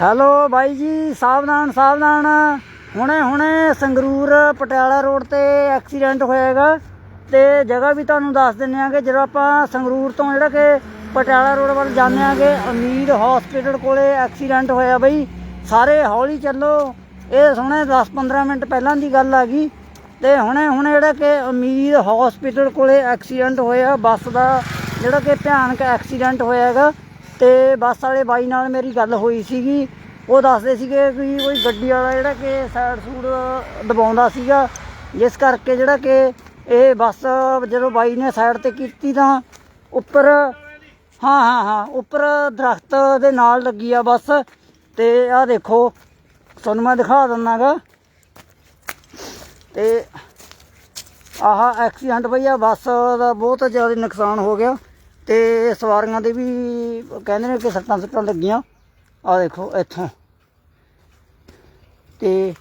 Hello ਬਾਈ ਜੀ, ਸਾਵਧਾਨ ਸਾਵਧਾਨ। ਹੁਣੇ ਹੁਣੇ ਸੰਗਰੂਰ, ਪਟਿਆਲਾ ਰੋਡ ਤੇ ਐਕਸੀਡੈਂਟ ਹੋਇਆਗਾ ਤੇ ਜਗ੍ਹਾ ਵੀ ਤੁਹਾਨੂੰ ਦੱਸ ਦਿੰਨੇ ਆਗੇ। ਜਦੋਂ ਆਪਾਂ ਸੰਗਰੂਰ ਤੋਂ ਜਿਹੜਾ ਕਿ ਪਟਿਆਲਾ ਰੋਡ ਵੱਲ ਜਾਂਦੇ ਆਗੇ, ਅਮੀਰ ਹਸਪੀਟਲ ਕੋਲੇ ਐਕਸੀਡੈਂਟ ਹੋਇਆ ਬਈ। ਸਾਰੇ ਹੌਲੀ ਚੱਲੋ। ਇਹ ਸੁਣੇ 10-15 ਮਿੰਟ ਪਹਿਲਾਂ ਦੀ ਗੱਲ ਆ ਗਈ। ਤੇ ਹੁਣੇ ਹੁਣੇ ਜਿਹੜਾ ਕਿ ਅਮੀਰ ਹਸਪੀਟਲ ਕੋਲੇ ਐਕਸੀਡੈਂਟ ਹੋਇਆ, ਬੱਸ ਦਾ ਜਿਹੜਾ ਕਿ ਭਿਆਨਕ ਐਕਸੀਡੈਂਟ ਹੋਇਆ ਹੈਗਾ ਤੇ ਬੱਸ ਵਾਲੇ ਬਾਈ ਨਾਲ ਮੇਰੀ ਗੱਲ ਹੋਈ ਸੀਗੀ। ਉਹ ਦੱਸਦੇ ਸੀਗੇ ਕਿ ਕੋਈ ਗੱਡੀ ਵਾਲਾ ਜਿਹੜਾ ਕਿ ਸਾਈਡ ਸੂਡ ਦਬਾਉਂਦਾ ਸੀਗਾ। ਜਿਸ ਕਰਕੇ ਜਿਹੜਾ ਕਿ ਇਹ ਬੱਸ ਜਦੋਂ ਬਾਈ ਨੇ ਸਾਈਡ ਤੇ ਕੀਤੀ ਤਾਂ ਉੱਪਰ, ਹਾਂ ਹਾਂ ਹਾਂ, ਉੱਪਰ ਦਰਖਤ ਦੇ ਨਾਲ ਲੱਗੀ ਆ ਬੱਸ। ਤੇ ਆਹ ਦੇਖੋ, ਤੁਹਾਨੂੰ ਮੈਂ ਦਿਖਾ ਦਿੰਨਾਗਾ। ਤੇ ਆਹ ਐਕਸੀਡੈਂਟ ਭਈਆ ਬੱਸ ਦਾ ਬਹੁਤ ਜ਼ਿਆਦਾ ਨੁਕਸਾਨ ਹੋ ਗਿਆ। ਤੇ ਸਵਾਰੀਆਂ ਦੇ ਵੀ ਕਹਿੰਦੇ ਨੇ ਕਿ ਸੱਟਾਂ ਸੁੱਟਾਂ ਲੱਗੀਆਂ। ਆ ਦੇਖੋ ਇੱਥੋਂ। ਤੇ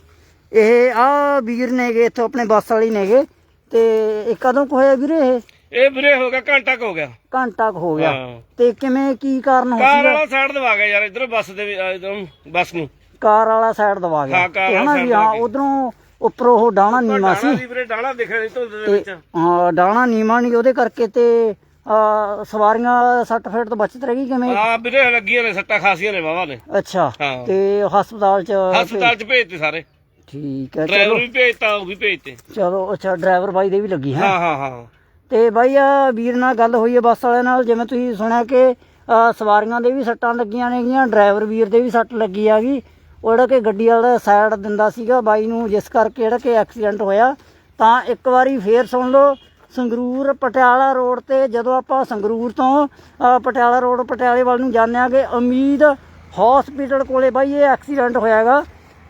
ਇਹ ਆ ਵੀਰ ਨੇਗੇ ਇੱਥੋਂ ਆਪਣੇ ਬੱਸ ਵਾਲੀ ਨੇਗੇ। ਤੇ ਇਹ ਕਦੋਂ ਕੁ ਹੋਇਆ ਵੀਰੇ ਇਹ? ਇਹ ਵੀਰੇ ਹੋ ਗਿਆ ਘੰਟਾ ਕੁ ਹੋ ਗਿਆ। ਘੰਟਾ ਕੁ ਹੋ ਗਿਆ। ਹਾਂ। ਤੇ ਕਿਵੇਂ ਕੀ ਕਾਰਨ ਹੋ ਕਾਰ ਵਾਲਾ ਸਾਈਡ ਦਵਾ ਗਿਆ ਯਾਰ ਇਧਰ ਬੱਸ ਦੇ ਇੱਧਰੋਂ ਬੱਸ ਨੂੰ। ਕਾਰ ਵਾਲਾ ਸਾਈਡ ਦਵਾ ਗਿਆ। ਹਾਂ, ਕਾਰ ਤੇ ਹਨਾ ਵਾਲਾ ਵੀ side ਹਾਂ। ਉਧਰੋਂ ਉੱਪਰੋਂ ਉਹ ਡਾਣਾ ਨੀਮਾ ਡਾਣਾ ਸੀ। ਦੀ ਵੀਰੇ ਡਾਣਾ ਦਿਖ ਰਿਹਾ ਧੁੰਦ ਦੇ ਤੇ ਵਿੱਚ। ਹਾਂ ਡਾਣਾ ਨੀਮਾ ਨਹੀਂ ਉਹਦੇ ਕਰਕੇ ਤੇ ਆ, ਸਵਾਰੀਆਂ ਸੱਟ ਫੇਟ ਤੋਂ ਬਚਤ ਰਹਿ ਗਈ ਕਿਵੇਂ? ਆ ਵੀਰੇ ਲੱਗੀਆਂ ਨੇ ਸੱਟਾਂ ਖਾਸੀਆਂ ਨੇ ਵਾਵਾ ਨੇ। ਅੱਛਾ ਹਾਂ। ਤੇ ਹਸਪਤਾਲ ਚ ਹਸਪਤਾਲ ਚ ਭੇਜਤੇ ਸਾਰੇ। ਠੀਕ ਹੈ ਡਰਾਈਵਰ ਚਲੋ। ਵੀ ਭੇਜਤਾ ਉਹ ਵੀ ਭੇਜਤੇ। ਚਲੋ ਅੱਛਾ ਡਰਾਈਵਰ ਬਾਈ ਦੇ ਵੀ ਲੱਗੀ ਹੈ? ਹਾਂ ਹਾਂ ਹਾਂ। ਤੇ ਬਾਈ ਆ ਵੀਰ ਨਾਲ ਗੱਲ ਹੋਈ ਹੈ ਬੱਸ ਵਾਲਿਆਂ ਨਾਲ ਜਿਵੇਂ ਤੁਸੀਂ ਸੁਣਿਆ ਕਿ ਆ, ਸਵਾਰੀਆਂ ਦੇ ਵੀ ਸੱਟਾਂ ਲੱਗੀਆਂ ਨੇਗੀਆਂ ਡਰਾਈਵਰ ਵੀਰ ਦੇ ਵੀ ਸੱਟ ਲੱਗੀ ਹੈਗੀ। ਉਹ ਜਿਹੜਾ ਕਿ ਗੱਡੀ ਵਾਲਾ ਸਾਈਡ ਦਿੰਦਾ ਸੀਗਾ ਬਾਈ ਨੂੰ ਜਿਸ ਕਰਕੇ ਜਿਹੜਾ ਕਿ ਐਕਸੀਡੈਂਟ ਹੋਇਆ। ਤਾਂ ਇੱਕ ਵਾਰੀ ਫੇਰ ਸੁਣ ਲਓ ਸੰਗਰੂਰ ਪਟਿਆਲਾ ਰੋਡ ਤੇ ਜਦੋਂ ਆਪਾਂ ਸੰਗਰੂਰ ਤੋਂ ਪਟਿਆਲਾ ਰੋਡ ਪਟਿਆਲੇ ਵੱਲ ਨੂੰ ਜਾਂਦੇ ਆਗੇ, ਉਮੀਦ ਹਸਪੀਟਲ ਕੋਲੇ ਬਾਈ ਇਹ ਐਕਸੀਡੈਂਟ ਹੋਇਆਗਾ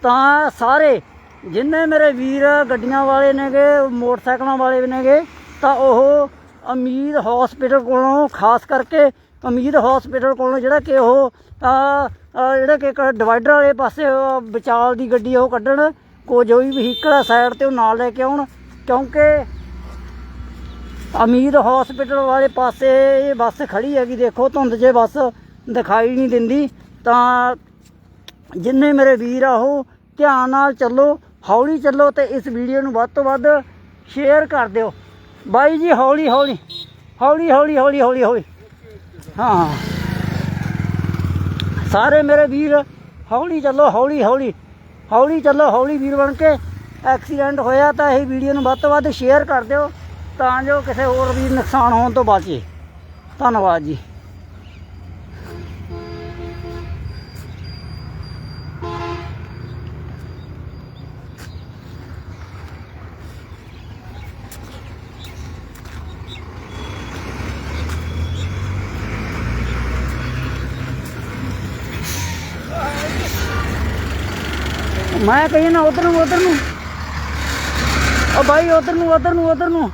ਤਾਂ ਸਾਰੇ ਜਿੰਨੇ ਮੇਰੇ ਵੀਰ ਗੱਡੀਆਂ ਵਾਲੇ ਨੇਗੇ, ਮੋਟਰਸਾਈਕਲਾਂ ਵਾਲੇ ਵੀ ਨੇਗੇ, ਤਾਂ ਉਹ ਉਮੀਦ ਹਸਪੀਟਲ ਕੋਲੋਂ, ਖਾਸ ਕਰਕੇ ਉਮੀਦ ਹਸਪੀਟਲ ਕੋਲੋਂ ਜਿਹੜਾ ਕਿ ਉਹ ਜਿਹੜਾ ਕਿ ਇੱਕ ਡਿਵਾਈਡਰ ਵਾਲੇ ਪਾਸੇ ਵਿਚਾਲ ਦੀ ਗੱਡੀ ਉਹ ਕੱਢਣ ਕੋਈ ਵੀ ਵਹੀਕਲ ਆ ਸਾਈਡ ਤੇ ਉਹ ਨਾਲ ਲੈ ਕੇ ਆਉਣ, ਕਿਉਂਕਿ ਅਮੀਰ ਹਸਪੀਟਲ ਵਾਲੇ ਪਾਸੇ ਇਹ ਬੱਸ ਖੜੀ ਹੈਗੀ, ਦੇਖੋ ਧੁੰਦ 'ਚ ਬੱਸ ਦਿਖਾਈ ਨਹੀਂ ਦਿੰਦੀ, ਤਾਂ ਜਿੰਨੇ ਮੇਰੇ ਵੀਰ ਆ ਉਹ ਧਿਆਨ ਨਾਲ ਚੱਲੋ, ਹੌਲੀ ਚੱਲੋ ਤੇ ਇਸ ਵੀਡੀਓ ਨੂੰ ਵੱਧ ਤੋਂ ਵੱਧ ਸ਼ੇਅਰ ਕਰ ਦਿਓ। ਬਾਈ ਜੀ, ਹੌਲੀ ਹੌਲੀ ਹੌਲੀ ਹੌਲੀ ਹੌਲੀ ਹੌਲੀ ਹੌਲੀ। ਹਾਂ। ਸਾਰੇ ਮੇਰੇ ਵੀਰ ਹੌਲੀ ਚੱਲੋ, ਹੌਲੀ ਹੌਲੀ ਹੌਲੀ ਚੱਲੋ, ਹੌਲੀ ਵੀਰ ਬਣ ਕੇ ਐਕਸੀਡੈਂਟ ਹੋਇਆ ਤਾਂ ਇਹ ਵੀਡੀਓ ਨੂੰ ਵੱਧ ਤੋਂ ਵੱਧ ਸ਼ੇਅਰ ਕਰ ਦਿਓ। ਤਾਂ ਜੋ ਕਿਸੇ ਹੋਰ ਵੀ ਨੁਕਸਾਨ ਹੋਣ ਤੋਂ ਬਚੇ। ਧੰਨਵਾਦ ਜੀ। ਮੈਂ ਕਹੀ ਨਾ ਉਧਰ ਨੂੰ ਉਧਰ ਨੂੰ। ਉਹ ਬਾਈ, ਉਧਰ ਨੂੰ ਉਧਰ ਨੂੰ ਉਧਰ ਨੂੰ।